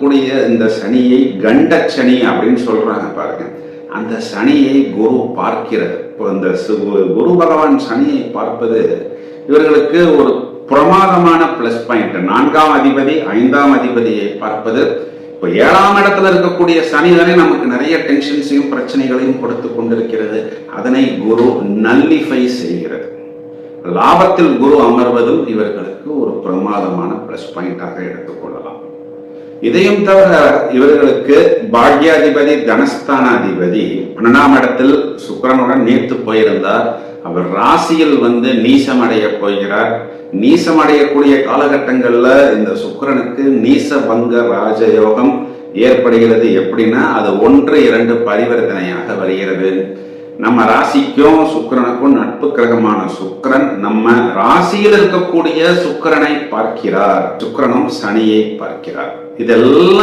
இருக்கக்கூடிய இந்த சனியை கண்ட சனி அப்படின்னு சொல்றாங்க பாருங்க. அந்த சனியை குரு பார்க்கிறது. இப்போ இந்த குரு பகவான் சனியை பார்ப்பது இவர்களுக்கு ஒரு பிரமாதமான பிளஸ் பாயிண்ட் நான்காம் அதிபதி ஐந்தாம் அதிபதியை பார்ப்பது. இப்போ ஏழாம் இடத்துல இருக்கக்கூடிய சனி தானே நமக்கு நிறைய டென்ஷன்ஸையும் பிரச்சனைகளையும் கொடுத்து கொண்டிருக்கிறது. அதனை குரு நல்லிஃபை செய்கிறது. லாபத்தில் குரு அமர்வதும் இவர்களுக்கு ஒரு பிரமாதமான பிளஸ் பாயிண்டாக எடுத்துக்கொண்டு இதையும் தவிர இவர்களுக்கு பாக்யாதிபதி தனஸ்தானாதிபதி பன்னெண்டாம் இடத்தில் சுக்கிரனுடன் நீர்த்து போயிருந்தார். அவர் ராசியில் வந்து நீசமடைய போகிறார். நீசமடையக்கூடிய காலகட்டங்கள்ல இந்த சுக்கரனுக்கு நீச பங்க ராஜயோகம் ஏற்படுகிறது. எப்படின்னா அது ஒன்று இரண்டு பரிவர்த்தனையாக வருகிறது. நம்ம ராசிக்கும் சுக்கிரனுக்கும் நட்பு கிரகமான சுக்கரன் நம்ம ராசியில் இருக்கக்கூடிய சுக்கிரனை பார்க்கிறார். சுக்கிரனும் சனியை பார்க்கிறார். இதெல்லாம்